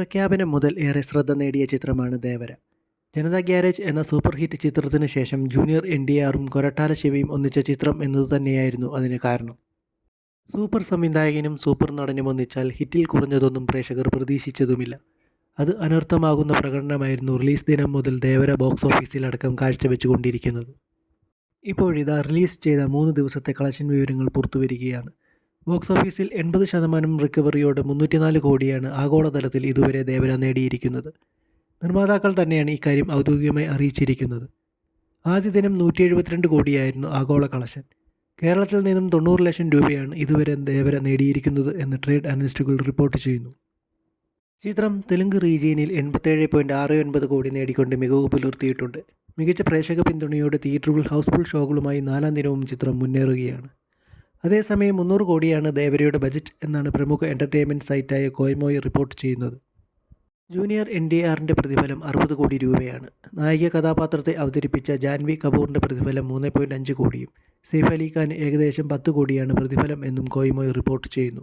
പ്രഖ്യാപനം മുതൽ ഏറെ ശ്രദ്ധ നേടിയ ചിത്രമാണ് ദേവര. ജനതാ ഗ്യാരേജ് എന്ന സൂപ്പർ ഹിറ്റ് ചിത്രത്തിന് ശേഷം ജൂനിയർ എൻ ഡി ആറും കൊരട്ടാല ശിവയും ഒന്നിച്ച ചിത്രം എന്നത് തന്നെയായിരുന്നു അതിന് കാരണം. സൂപ്പർ സംവിധായകനും സൂപ്പർ നടനും ഒന്നിച്ചാൽ ഹിറ്റിൽ കുറഞ്ഞതൊന്നും പ്രേക്ഷകർ പ്രതീക്ഷിച്ചതുമില്ല. അത് അനർത്ഥമാകുന്ന പ്രകടനമായിരുന്നു റിലീസ് ദിനം മുതൽ ദേവര ബോക്സ് ഓഫീസിലടക്കം കാഴ്ചവെച്ചുകൊണ്ടിരിക്കുന്നത്. ഇപ്പോഴിതാ റിലീസ് ചെയ്ത മൂന്ന് ദിവസത്തെ കളക്ഷൻ വിവരങ്ങൾ പുറത്തുവരികയാണ്. ബോക്സ് ഓഫീസിൽ എൺപത് ശതമാനം റിക്കവറിയോട് മുന്നൂറ്റിനാല് കോടിയാണ് ആഗോളതലത്തിൽ ഇതുവരെ ദേവര നേടിയിരിക്കുന്നത്. നിർമ്മാതാക്കൾ തന്നെയാണ് ഇക്കാര്യം ഔദ്യോഗികമായി അറിയിച്ചിരിക്കുന്നത്. ആദ്യ ദിനം നൂറ്റി എഴുപത്തിരണ്ട് കോടിയായിരുന്നു ആഗോള കളക്ഷൻ. കേരളത്തിൽ നിന്നും തൊണ്ണൂറ് ലക്ഷം രൂപയാണ് ഇതുവരെ ദേവര നേടിയിരിക്കുന്നത് എന്ന് ട്രേഡ് അനലിസ്റ്റുകൾ റിപ്പോർട്ട് ചെയ്യുന്നു. ചിത്രം തെലുങ്ക് റീജിയനിൽ എൺപത്തേഴ് പോയിന്റ് ആറ് ഒൻപത് കോടി നേടിക്കൊണ്ട് മികവ് പുലർത്തിയിട്ടുണ്ട്. മികച്ച പ്രേക്ഷക പിന്തുണയോടെ തിയേറ്ററുകൾ ഹൗസ്ഫുൾ ഷോകളുമായി നാലാം ദിനവും ചിത്രം മുന്നേറുകയാണ്. അതേസമയം മുന്നൂറ് കോടിയാണ് ദേവരയുടെ ബജറ്റ് എന്നാണ് പ്രമുഖ എന്റർടൈൻമെന്റ് സൈറ്റായ കോയ്മോയ് റിപ്പോർട്ട് ചെയ്യുന്നത്. ജൂനിയർ എൻ ഡി ആറിന്റെ പ്രതിഫലം അറുപത് കോടി രൂപയാണ്. നായിക കഥാപാത്രത്തെ അവതരിപ്പിച്ച ജാൻവി കപൂറിന്റെ പ്രതിഫലം മൂന്ന് പോയിന്റ് അഞ്ച് കോടിയും സെയ്ഫ് അലി ഖാൻ ഏകദേശം പത്ത് കോടിയാണ് പ്രതിഫലം എന്നും കോയ്മോയ് റിപ്പോർട്ട് ചെയ്യുന്നു.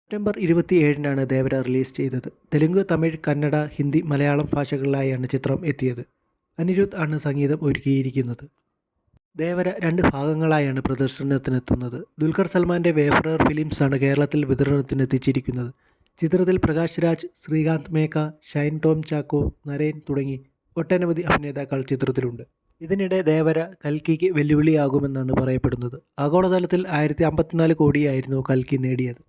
സെപ്റ്റംബർ ഇരുപത്തിയേഴിനാണ് ദേവര റിലീസ് ചെയ്തത്. തെലുങ്ക് തമിഴ് കന്നഡ ഹിന്ദി മലയാളം ഭാഷകളിലായാണ് ചിത്രം എത്തിയത്. അനിരുദ്ധ് ആണ് സംഗീതം ഒരുക്കിയിരിക്കുന്നത്. ദേവര രണ്ട് ഭാഗങ്ങളായാണ് പ്രദർശനത്തിനെത്തുന്നത്. ദുൽഖർ സൽമാന്റെ വേഫറർ ഫിലിംസാണ് കേരളത്തിൽ വിതരണത്തിനെത്തിച്ചിരിക്കുന്നത്. ചിത്രത്തിൽ പ്രകാശ് രാജ് ശ്രീകാന്ത് മേക്ക ഷൈൻ ടോം ചാക്കോ നരേൻ തുടങ്ങി ഒട്ടനവധി അഭിനേതാക്കൾ ചിത്രത്തിലുണ്ട്. ഇതിനിടെ ദേവര കൽക്കിക്ക് വെല്ലുവിളിയാകുമെന്നാണ് പറയപ്പെടുന്നത്. ആഗോളതലത്തിൽ ആയിരത്തി അമ്പത്തിനാല് കോടിയായിരുന്നു കൽക്കി നേടിയത്.